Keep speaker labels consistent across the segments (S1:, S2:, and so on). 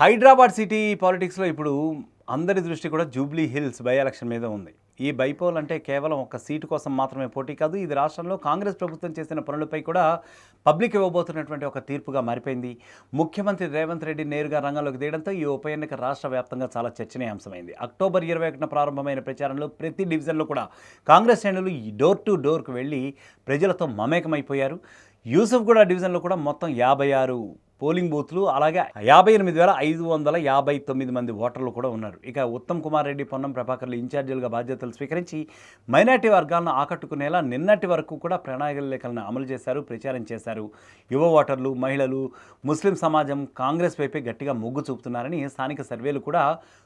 S1: Hyderabad city పాలిటిక్స్లో ఇప్పుడు అందరి దృష్టి కూడా జూబ్లీ హిల్స్ బై ఎలక్షన్ మీద ఉంది. ఈ బైపోల్ అంటే కేవలం ఒక సీటు కోసం మాత్రమే పోటీ కాదు ఇది రాష్ట్రంలో కాంగ్రెస్ ప్రభుత్వం చేసిన పనులపై కూడా పబ్లిక్ ఇవ్వబోతున్నటువంటి ఒక తీర్పుగా మారిపోయింది. ముఖ్యమంత్రి రేవంత్ రెడ్డి నేరుగా రంగంలోకి దిగడంతో ఈ ఉప ఎన్నిక రాష్ట్ర వ్యాప్తంగా చాలా చర్చనీయాంశమైంది. అక్టోబర్ ఇరవై ఒకటిన ప్రారంభమైన ప్రచారంలో ప్రతి డివిజన్లో కూడా కాంగ్రెస్ శ్రేణులు ఈ డోర్ టు డోర్కు వెళ్ళి ప్రజలతో మమేకమైపోయారు. యూసుఫ్ కూడా డివిజన్లో కూడా మొత్తం యాభై ఆరు పోలింగ్ బూత్లు అలాగే యాభై ఎనిమిది వేల ఐదు వందల యాభై తొమ్మిది మంది ఓటర్లు కూడా ఉన్నారు. ఇక ఉత్తమ్ కుమార్ రెడ్డి పొన్నం ప్రభాకర్లు ఇన్ఛార్జీలుగా బాధ్యతలు స్వీకరించి మైనార్టీ వర్గాలను ఆకట్టుకునేలా నిన్నటి వరకు కూడా ప్రణాళికలను అమలు చేశారు ప్రచారం చేశారు. యువ ఓటర్లు మహిళలు ముస్లిం సమాజం కాంగ్రెస్ వైపే గట్టిగా మొగ్గు చూపుతున్నారని స్థానిక సర్వేలు కూడా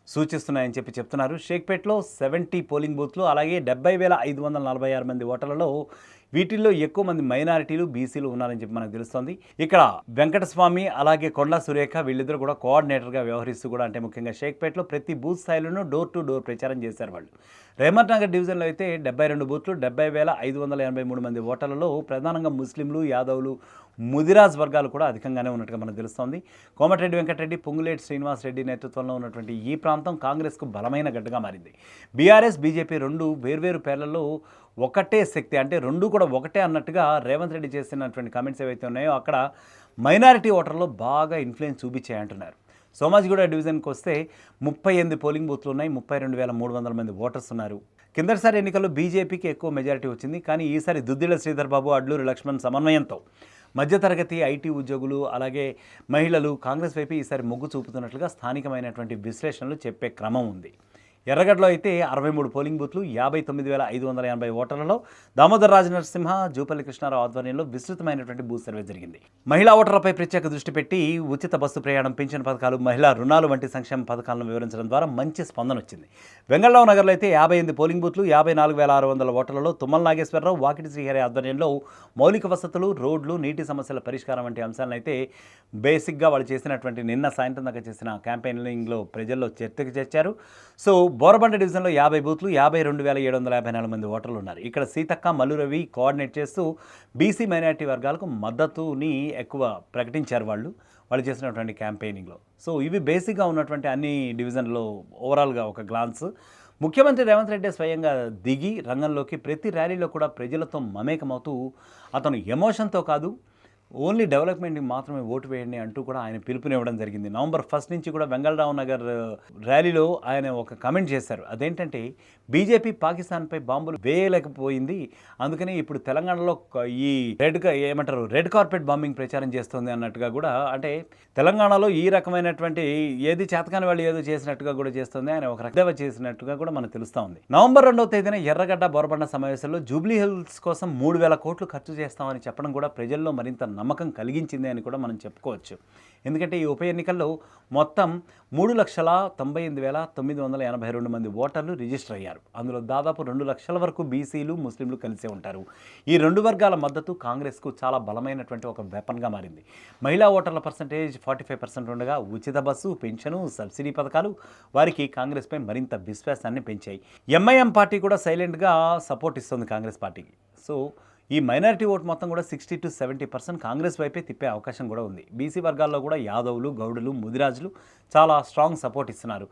S1: సూచిస్తున్నాయని చెప్పి చెప్తున్నారు. షేక్పేట్లో సెవెంటీ పోలింగ్ బూత్లు అలాగే డెబ్బై వేల ఐదు వందల నలభై ఆరు మంది ఓటర్లలో వీటిల్లో ఎక్కువ మంది మైనారిటీలు బీసీలు ఉన్నారని చెప్పి మనకు తెలుస్తోంది. ఇక్కడ వెంకటస్వామి అలాగే కొండా సురేఖ వీళ్ళిద్దరు కూడా కోఆర్డినేటర్గా వ్యవహరిస్తూ కూడా అంటే ముఖ్యంగా షేక్పేట్లో ప్రతి బూత్ స్థాయిలోనూ డోర్ టు డోర్ ప్రచారం చేశారు వాళ్ళు. రేమట్ నగర్ డివిజన్లో అయితే డెబ్బై రెండు బూత్లు డెబ్బై వేల ఐదు వందల ఎనభై మూడు మంది ఓటర్లలో ప్రధానంగా ముస్లింలు యాదవులు ముదిరాజ్ వర్గాలు కూడా అధికంగానే ఉన్నట్టుగా మనకు తెలుస్తోంది. కోమటిరెడ్డి వెంకటరెడ్డి పొంగులేటి శ్రీనివాస్ రెడ్డి నేతృత్వంలో ఉన్నటువంటి ఈ ప్రాంతం కాంగ్రెస్కు బలమైన గడ్డగా మారింది. బీఆర్ఎస్ బీజేపీ రెండు వేర్వేరు పేర్లలో ఒకటే శక్తి అంటే రెండు కూడా ఒకటే అన్నట్టుగా రేవంత్ రెడ్డి చేసినటువంటి కామెంట్స్ ఏవైతే ఉన్నాయో అక్కడ మైనారిటీ ఓటర్లో బాగా ఇన్ఫ్లుయెన్స్ చూపించాయంటున్నారు సోమాజిగూడ డివిజన్కి వస్తే ముప్పై ఎనిమిది పోలింగ్ బూత్లు ఉన్నాయి ముప్పై రెండు వేల మూడు వందల మంది ఓటర్స్ ఉన్నారు. కిందటిసారి ఎన్నికల్లో బీజేపీకి ఎక్కువ మెజారిటీ వచ్చింది కానీ ఈసారి దుద్దిల శ్రీధర్ బాబు అడ్లూరి లక్ష్మణ్ సమన్వయంతో మధ్యతరగతి ఐటీ ఉద్యోగులు అలాగే మహిళలు కాంగ్రెస్ వైపు ఈసారి మొగ్గు చూపుతున్నట్లుగా స్థానికమైనటువంటి విశ్లేషణలు చెప్పే క్రమం ఉంది. ఎర్రగడ్డలో అయితే అరవై మూడు పోలింగ్ బూత్లు యాభై తొమ్మిది వేల ఐదు వందల ఎనభై ఓటర్లలో దామోదర్ రాజ నరసింహ జూపల్లి కృష్ణారావు ఆధ్వర్యంలో విస్తృతమైనటువంటి బూత్ సర్వే జరిగింది. మహిళా ఓటర్లపై ప్రత్యేక దృష్టి పెట్టి ఉచిత బస్సు ప్రయాణం పింఛన్ పథకాలు మహిళా రుణాలు వంటి సంక్షేమ పథకాలను వివరించడం ద్వారా మంచి స్పందన వచ్చింది. వెంగళరావు నగర్లో అయితే యాభై ఎనిమిది పోలింగ్ బూత్లు యాభై నాలుగు వేల ఆరు వందల ఓటర్లలో తుమ్మల నాగేశ్వరరావు వాకిటి శ్రీహరి ఆధ్వర్యంలో మౌలిక వసతులు రోడ్లు నీటి సమస్యల పరిష్కారం వంటి అంశాలను అయితే బేసిక్గా వాళ్ళు చేసినటువంటి నిన్న సాయంత్రం దాకా చేసిన క్యాంపెయినింగ్లో ప్రజల్లో చర్చకు చేర్చారు. సో బోరబండ డివిజన్లో యాభై బూత్లు యాభై రెండు వేల ఏడు వందల యాభై నాలుగు మంది ఓటర్లు ఉన్నారు ఇక్కడ సీతక్క మల్లురవి కోఆర్డినేట్ చేస్తూ బీసీ మైనారిటీ వర్గాలకు మద్దతుని ఎక్కువ ప్రకటించారు వాళ్ళు. వాళ్ళు చేసినటువంటి క్యాంపెయినింగ్లో. సో ఇవి బేసిక్గా ఉన్నటువంటి అన్ని డివిజన్లో ఓవరాల్గా ఒక గ్లాన్స్. ముఖ్యమంత్రి రేవంత్ రెడ్డి స్వయంగా దిగి రంగంలోకి ప్రతి ర్యాలీలో కూడా ప్రజలతో మమేకమవుతూ అతను ఎమోషన్తో కాదు ఓన్లీ డెవలప్మెంట్కి మాత్రమే ఓటు వేయండి అంటూ కూడా ఆయన పిలుపునివ్వడం జరిగింది. నవంబర్ ఫస్ట్ నుంచి కూడా వెంగళరావు నగర్ ర్యాలీలో ఆయన ఒక కమెంట్ చేశారు. అదేంటంటే బీజేపీ పాకిస్తాన్పై బాంబులు వేయలేకపోయింది. అందుకని ఇప్పుడు తెలంగాణలో ఈ రెడ్ ఏమంటారు రెడ్ కార్పెట్ బాంబింగ్ ప్రచారం చేస్తుంది అన్నట్టుగా కూడా అంటే తెలంగాణలో ఈ రకమైనటువంటి ఏది చేతకాని వాళ్ళు ఏదో చేసినట్టుగా కూడా చేస్తుంది. ఆయన ఒక రకదేవ చేసినట్టుగా కూడా మనకు తెలుస్తూ ఉంది. నవంబర్ రెండవ తేదీన ఎర్రగడ్డ బోరబండ సమావేశంలో జూబ్లీ హిల్స్ కోసం మూడు వేల కోట్లు ఖర్చు చేస్తామని చెప్పడం కూడా ప్రజల్లో మరింత నమ్మకం కలిగించింది అని కూడా మనం చెప్పుకోవచ్చు. ఎందుకంటే ఈ ఉప ఎన్నికల్లో మొత్తం మూడు లక్షల తొంభై ఎనిమిది వేల తొమ్మిది వందల ఎనభై రెండు మంది ఓటర్లు రిజిస్టర్ అయ్యారు. అందులో దాదాపు రెండు లక్షల వరకు బీసీలు ముస్లింలు కలిసే ఉంటారు. ఈ రెండు వర్గాల మద్దతు కాంగ్రెస్కు చాలా బలమైనటువంటి ఒక వెపన్గా మారింది. మహిళా ఓటర్ల పర్సంటేజ్ ఫార్టీ ఫైవ్ పర్సెంట్ ఉండగా ఉచిత బస్సు పెన్షను సబ్సిడీ పథకాలు వారికి కాంగ్రెస్పై మరింత విశ్వాసాన్ని పెంచాయి. ఎంఐఎం పార్టీ కూడా సైలెంట్గా సపోర్ట్ ఇస్తుంది కాంగ్రెస్ పార్టీకి. సో ఈ మైనారిటీ ఓట్ మొత్తం కూడా sixty to seventy percent Congress వైపే తిప్పే అవకాశం కూడా ఉంది. బీసీ వర్గాల్లో కూడా యాదవులు గౌడులు ముదిరాజులు చాలా స్ట్రాంగ్ సపోర్ట్ ఇస్తున్నారు.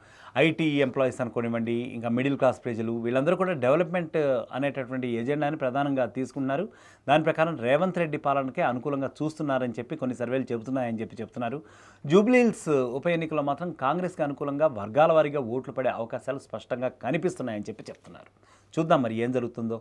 S1: ఐటీ ఎంప్లాయీస్ అనుకోనివ్వండి ఇంకా మిడిల్ క్లాస్ ప్రజలు వీళ్ళందరూ కూడా డెవలప్మెంట్ అనేటటువంటి ఎజెండాని ప్రధానంగా తీసుకున్నారు దాని ప్రకారం రేవంత్ రెడ్డి పాలనకే అనుకూలంగా చూస్తున్నారని చెప్పి కొన్ని సర్వేలు చెబుతున్నాయని చెప్పి చెప్తున్నారు జూబ్లీహిల్స్ ఉప ఎన్నికల్లో మాత్రం కాంగ్రెస్కి అనుకూలంగా వర్గాల వారీగా ఓట్లు పడే అవకాశాలు స్పష్టంగా కనిపిస్తున్నాయని చెప్పి చెప్తున్నారు. చూద్దాం మరి ఏం జరుగుతుందో.